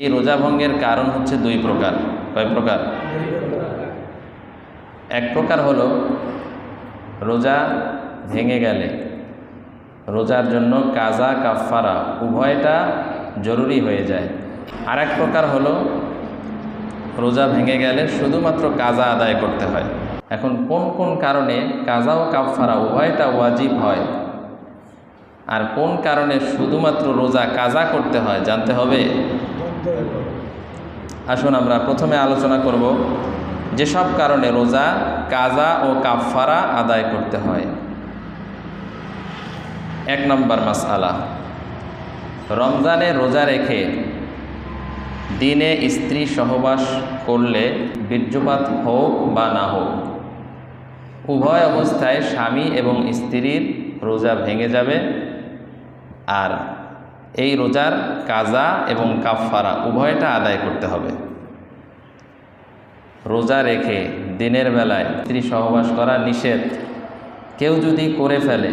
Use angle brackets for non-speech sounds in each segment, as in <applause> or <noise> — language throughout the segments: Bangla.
এই রোজা ভঙ্গের কারণ হচ্ছে দুই প্রকার। কয় প্রকার? এক প্রকার হলো, রোজা ভেঙে গেলে, রোজার জন্য কাজা কাফারা উভয়টা জরুরি হয়ে যায়। আর এক প্রকার হলো, রোজা ভেঙে গেলে শুধুমাত্র কাজা আদায় করতে হয়। এখন কোন কোন কারণে কাজা ও কাফারা উভয়টা ওয়াজিব হয়? আর কোন কারণে শুধুমাত্র রোজা কাজা করতে হয় জানতে হবে? আসুন আমরা প্রথমে আলোচনা করব যেসব কারণে রোজা, কাজা ও কাফারা আদায় করতে হয়। এক নম্বর মাসআলা। রমজানে রোজা রেখে দিনে স্ত্রী সহবাস করলে বীর্যপাত হোক বা না হোক, উভয় অবস্থায় স্বামী এবং স্ত্রীর রোজা ভেঙে যাবে। আর এই রোজার কাজা এবং কাফারা উভয়টা আদায় করতে হবে। রোজা রেখে দিনের বেলায় স্ত্রী সহবাস করা নিষেধ। কেউ যদি করে ফেলে,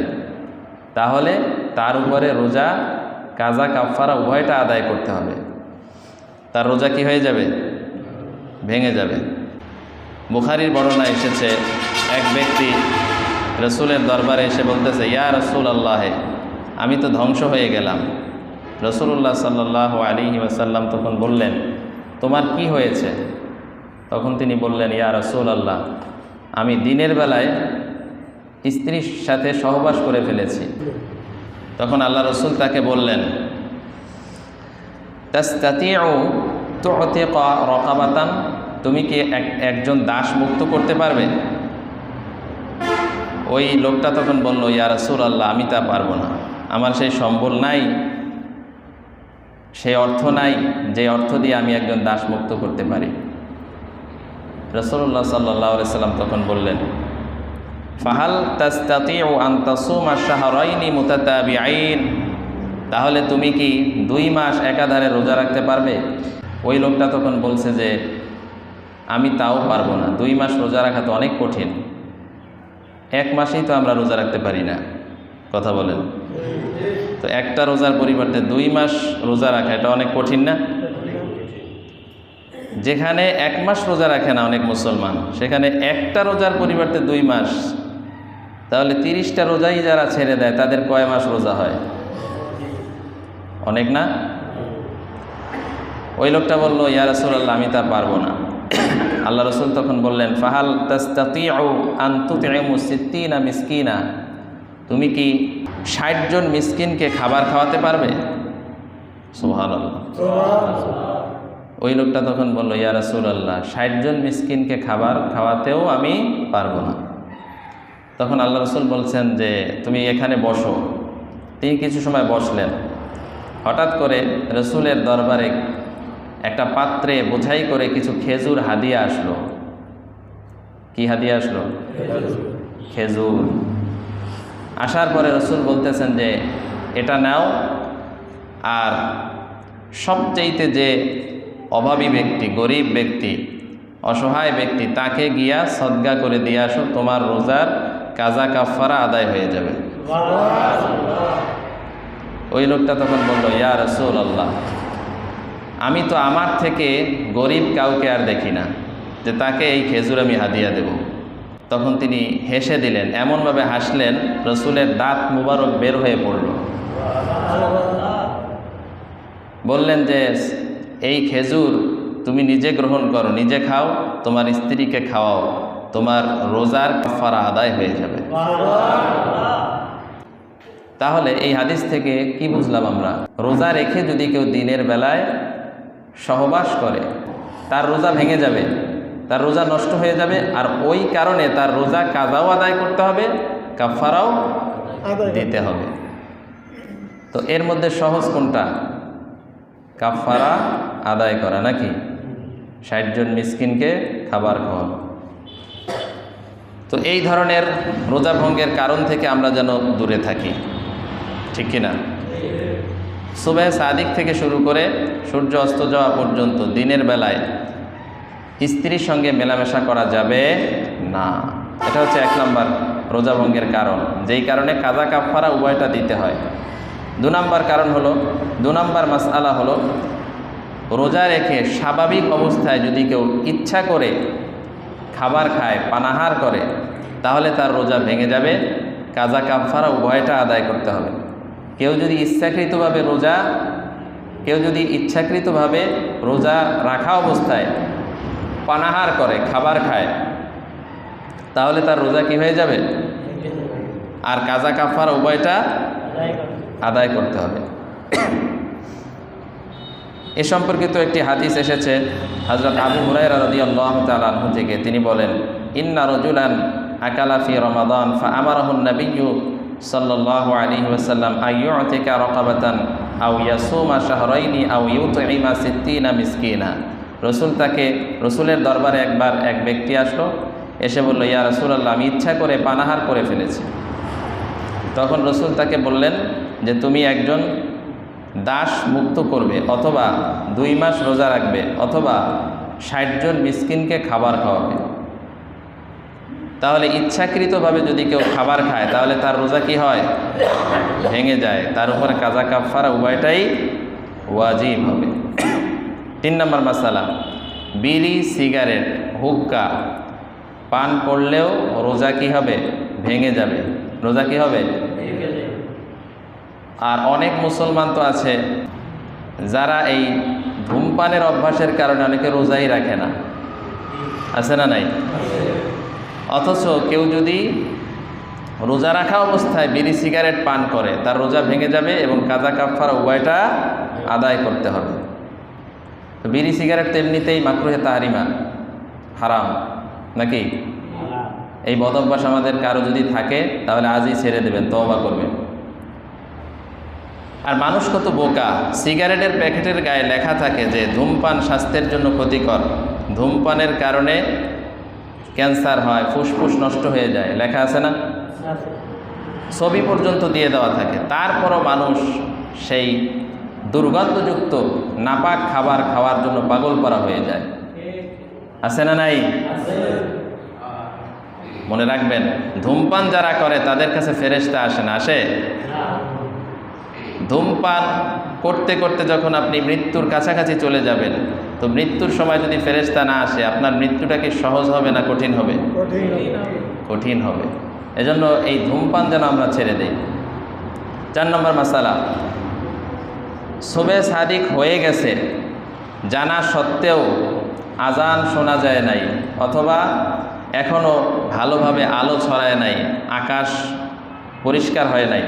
তাহলে তার উপরে রোজা, কাজা কাফারা উভয়টা আদায় করতে হবে। তার রোজা কি হয়ে যাবে? ভেঙে যাবে। বুখারির বর্ণনা এসেছে, এক ব্যক্তি রসুলের দরবারে এসে বলতেছে, ইয়া রসুল আল্লাহে আমি তো ধ্বংস হয়ে গেলাম। রসুল্লাহ সাল্লাহ আলী ওয়াসাল্লাম তখন বললেন, তোমার কি হয়েছে? তখন তিনি বললেন, ইয়া রসুল আল্লাহ আমি দিনের বেলায় স্ত্রীর সাথে সহবাস করে ফেলেছি। তখন আল্লাহ রসুল তাকে বললেন রকাবাতান, তুমি কি এক, একজন দাস মুক্ত করতে পারবে? ওই লোকটা তখন বলল, ইয়া রসুল আল্লাহ আমি তা পারব না। আমার সেই সম্বল নাই সেই অর্থ নাই, যে অর্থ দিয়ে আমি একজন দাস মুক্ত করতে পারি। সাল্লাহ সাল্লাম তখন বললেন, ফাহাল তাস্তাতি ও আন্তাসুমা শাহরাইনি মুতাতাবি আইন তাহলে তুমি কি দুই মাস একাধারে রোজা রাখতে পারবে? ওই লোকটা তখন বলছে যে, আমি তাও পারব না। দুই মাস রোজা রাখা তো অনেক কঠিন। এক মাসেই তো আমরা রোজা রাখতে পারি না। কথা বলেন। তো একটা রোজার পরিবর্তে দুই মাস রোজা রাখা, এটা অনেক কঠিন না? যেখানে এক মাস রোজা রাখে না অনেক মুসলমান, সেখানে একটা রোজার পরিবর্তে দুই মাস, তাহলে তিরিশটা রোজাই যারা ছেড়ে দেয়, তাদের কয় মাস রোজা হয়? অনেক না? ওই লোকটা বলল, ইয়া রসুল্লাহ আমি তা পারব না। আল্লাহ রসুল তখন বললেন, ফাহাল তাস্তাতিউ আন্তুতিমু সিদ্দিনা মিসকিনা? তুমি কি ষাট জন মিসকিনকে খাবার খাওয়াতে পারবে? সোহান ওই লোকটা তখন বলল ইয়া রাসূলুল্লাহ ষাট জন মিসকিনকে খাবার খাওয়াতেও আমি পারব না। তখন আল্লাহ রসুল বলছেন যে তুমি এখানে বসো। তিনি কিছু সময় বসলেন। হঠাৎ করে রসুলের দরবারে একটা পাত্রে বোঝাই করে কিছু খেজুর হাদিয়া আসলো। কি হাদিয়া আসলো? খেজুর। আসার পরে রসুল বলতেছেন যে এটা নাও। আর সবচেয়েতে যে অভাবী ব্যক্তি গরিব ব্যক্তি অসহায় ব্যক্তি তাকে গিয়া সদ্গা করে দিয়ে আসো তোমার রোজার কাজা কাফারা আদায় হয়ে যাবে। ওই লোকটা তখন বলল ইয়া রসুল আল্লাহ আমি তো আমার থেকে গরিব কাউকে আর দেখি না যে তাকে এই খেজুর আমি হাদিয়া দেব। তখন তিনি হেসে দিলেন, এমনভাবে হাসলেন, রসুলের দাঁত মুবারক বের হয়ে পড়ল। বললেন যে, এই খেজুর তুমি নিজে গ্রহণ করো, নিজে খাও, তোমার স্ত্রীকে খাওয়াও, তোমার রোজার কাফারা আদায় হয়ে যাবে। তাহলে এই হাদিস থেকে কি বুঝলাম আমরা? রোজা রেখে যদি কেউ দিনের বেলায় সহবাস করে, তার রোজা ভেঙে যাবে। তার রোজা নষ্ট হয়ে যাবে আর ওই কারণে তার রোজা কাজাও আদায় করতে হবে কাফারাও দিতে হবে। তো এর মধ্যে সহজ কোনটা? কাফারা আদায় করা নাকি? ষাট জন মিসকিনকে খাবার খাওয়ানো। তো এই ধরনের রোজা ভঙ্গের কারণ থেকে আমরা যেন দূরে থাকি। ঠিক কিনা? সুবেহ সাদিক থেকে শুরু করে সূর্য অস্ত যাওয়া পর্যন্ত দিনের বেলায় স্ত্রীর সঙ্গে মেলামেশা করা যাবে না। এটা হচ্ছে এক নম্বর রোজা ভঙ্গের কারণ। যেই কারণে কাজা কাফারা উভয়টা দিতে হয়। দু নম্বর কারণ হলো, দু নম্বর মাসআলা হলো, রোজা রেখে স্বাভাবিক অবস্থায় যদি কেউ ইচ্ছা করে খাবার খায়, পানাহার করে, তাহলে তার রোজা ভেঙে যাবে। কাজা কাফারা উভয়টা আদায় করতে হবে। কেউ যদি ইচ্ছাকৃতভাবে রোজা, কেউ যদি ইচ্ছাকৃতভাবে রোজা রাখা অবস্থায় পানাহার করে, খাবার খায়, তাহলে তার রোজা কি হয়ে যাবে? আর কাজা কাফার উভয়টা আদায় করতে হবে। এ সম্পর্কিত একটি হাদিস এসেছে হজরত আবু রাদিয়াল্লাহু তাআলা আনহু থেকে। তিনি বলেন, ইন্না রজুলান আকালা ফি রমাদান ফা আমারাহুন নাবিয়্যু সাল্লাল্লাহু আলাইহি ওয়াসাল্লাম আইয়ুতিকা রাকাবাতান আও ইয়াসুমা শাহরাইনি আও ইউতঈমা সিত্তিনা মিসকিনা। রসুল তাকে, রসুলের দরবারে একবার এক ব্যক্তি আসলো, এসে বলল, ইয়া রাসূলুল্লাহ, আমি ইচ্ছা করে পানাহার করে ফেলেছি। তখন রসুল তাকে বললেন যে, তুমি একজন দাস মুক্ত করবে, অথবা দুই মাস রোজা রাখবে, অথবা ষাটজন মিসকিনকে খাবার খাওয়াবে। তাহলে ইচ্ছাকৃতভাবে যদি কেউ খাবার খায়, তাহলে তার রোজা কি হয়? ভেঙে যায়। তার উপরে কাজা কাফারা উভয়টাই ওয়াজিব হবে। তিন নম্বর মাসালা বিড়ি সিগারেট হুক্কা। পান করলেও রোজা কি হবে? ভেঙে যাবে। রোজা কি হবে? আর অনেক মুসলমান তো আছে যারা এই ধূমপানের অভ্যাসের কারণে অনেকে রোজাই রাখে না। আছে না নাই? অথচ কেউ যদি রোজা রাখা অবস্থায় বিড়ি সিগারেট পান করে তার রোজা ভেঙে যাবে এবং কাজা কাফার উভয়টা আদায় করতে হবে। বিড়ি সিগারেট তো এমনিতেই মাকরুহে তাহারিমা হারাম। নাকি? এই বদ অভ্যাস আমাদের কারও যদি থাকে তাহলে আজই ছেড়ে দেবেন তওবা করবেন। আর মানুষ কত বোকা। সিগারেটের প্যাকেটের গায়ে লেখা থাকে যে ধূমপান স্বাস্থ্যের জন্য ক্ষতিকর। ধূমপানের কারণে ক্যান্সার হয় ফুসফুস নষ্ট হয়ে যায়। লেখা আছে না? ছবি পর্যন্ত দিয়ে দেওয়া থাকে। তারপরও মানুষ সেই দুর্গন্ধযুক্ত নাপাক খাবার খাওয়ার জন্য পাগল করা হয়ে যায়। আছে না নাই? মনে রাখবেন, ধূমপান যারা করে তাদের কাছে ফেরেস্তা আসে না, আসে? ধূমপান করতে করতে যখন আপনি মৃত্যুর কাছাকাছি চলে যাবেন, তো মৃত্যুর সময় যদি ফেরেস্তা না আসে, আপনার মৃত্যুটা কি সহজ হবে না কঠিন হবে? কঠিন হবে। এজন্য এই ধূমপান যেন আমরা ছেড়ে দেই। চার নম্বর মশালা শোবে সাদিক হয়ে গেছে। জানা সত্ত্বেও আজান শোনা যায় নাই, অথবা এখনও ভালোভাবে আলো ছড়ায় নাই, আকাশ পরিষ্কার হয় নাই।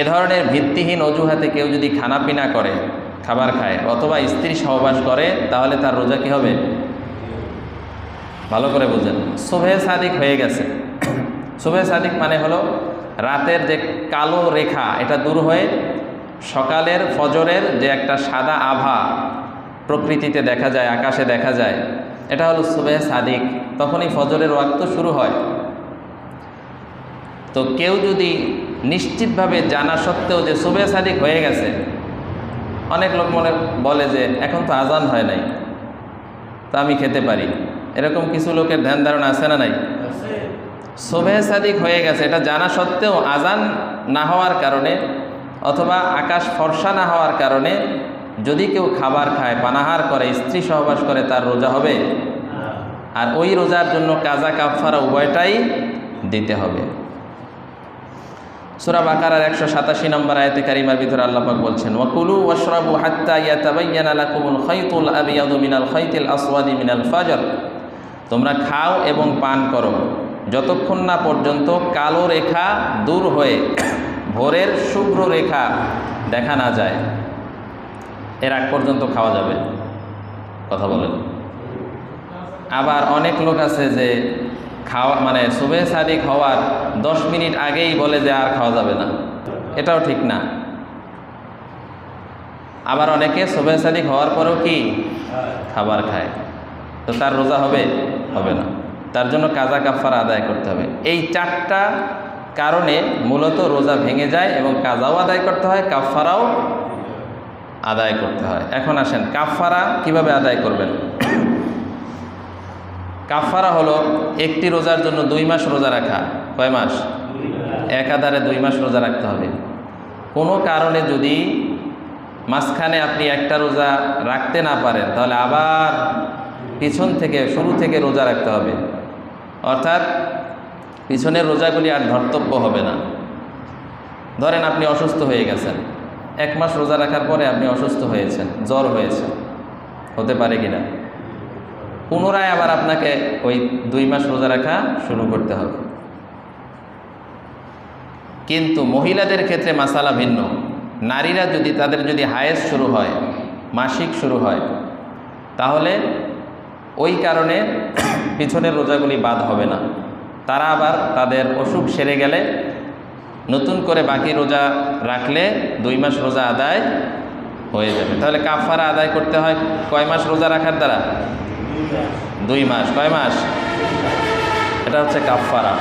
এ ধরনের ভিত্তিহীন অজুহাতে কেউ যদি খানাপিনা করে, খাবার খায়, অথবা স্ত্রী সহবাস করে, তাহলে তার রোজা কী হবে? ভালো করে বুঝেন। শোভে সাদিক হয়ে গেছে। শোভে সাদিক মানে হলো রাতের যে কালো রেখা, এটা দূর হয়ে সকালের ফজরের যে একটা সাদা আভা প্রকৃতিতে দেখা যায় আকাশে দেখা যায় এটা হলো সুবে সাদিক। তখনই ফজরের ওয়াক্ত শুরু হয়। তো কেউ যদি নিশ্চিতভাবে জানা সত্ত্বেও যে সুবে সাদিক হয়ে গেছে অনেক লোক মনে বলে যে এখন তো আজান হয় নাই তা আমি খেতে পারি। এরকম কিছু লোকের ধ্যান ধারণা আছে না নাই? শোভে সাদিক হয়ে গেছে এটা জানা সত্ত্বেও আজান না হওয়ার কারণে অথবা আকাশ ফর্সা না হওয়ার কারণে যদি কেউ খাবার খায়, পানাহার করে, স্ত্রী সহবাস করে, তার রোজা হবে। আর ওই রোজার জন্য কাজা কাফারা উভয়টাই দিতে হবে। সুরা বাকারার একশো সাতাশি নম্বর আয়তে কারিমার ভিতরে আল্লাপাক বলছেন, ওয়াকুলু ওয়াশরাবু হাত্তা ইয়াতাবাইয়ানা লাকুমুল খাইতুল আবিয়াদু মিনাল খাইতিল আসওয়াদি মিনাল ফাজর। তোমরা খাও এবং পান করো। যতক্ষণ না পর্যন্ত কালো রেখা দূর হয়ে ভোরের শুভ্র রেখা দেখা না যায়। এর আগ পর্যন্ত খাওয়া যাবে। কথা বলেন। আবার অনেক লোক আছে যে খাওয়া মানে শুভে সাদিক হওয়ার দশ মিনিট আগেই বলে যে আর খাওয়া যাবে না। এটাও ঠিক না। আবার অনেকে শুভে সাদিক হওয়ার পরেও কি? খাবার খায়। তো তার রোজা হবে? হবে না। তার জন্য কাজা কাফার আদায় করতে হবে। এই চারটা কারণে মূলত রোজা ভেঙে যায় এবং কাজাও আদায় করতে হয় কাফারাও আদায় করতে হয়। এখন আসেন কাফারা কীভাবে আদায় করবেন? <coughs> কাফারা হলো একটি রোজার জন্য দুই মাস রোজা রাখা। কয় মাস? একাধারে দুই মাস রোজা রাখতে হবে। কোনো কারণে যদি মাঝখানে আপনি একটা রোজা রাখতে না পারেন, তাহলে আবার পিছন থেকে, শুরু থেকে রোজা রাখতে হবে। অর্থাৎ পিছনের রোজাগুলি আর ধর্তব্য হবে না। ধরেন আপনি অসুস্থ হয়ে গেছেন। এক মাস রোজা রাখার পরে আপনি অসুস্থ হয়েছেন, জ্বর হয়েছে। হতে পারে কিনা? পুনরায় আবার আপনাকে ওই দুই মাস রোজা রাখা শুরু করতে হবে। কিন্তু মহিলাদের ক্ষেত্রে মাসালা ভিন্ন। নারীরা যদি, তাদের যদি হায়েস শুরু হয়, মাসিক শুরু হয়, তাহলে ওই কারণে পিছনের রোজাগুলি বাদ হবে না। তারা আবার তাদের অসুখ সেরে গেলে নতুন করে বাকি রোজা রাখলে দুই মাস রোজা আদায় হয়ে যাবে। তাহলে কাফারা আদায় করতে হয় কয় মাস রোজা রাখার দ্বারা? দুই মাস। কয় মাস? এটা হচ্ছে কাফারা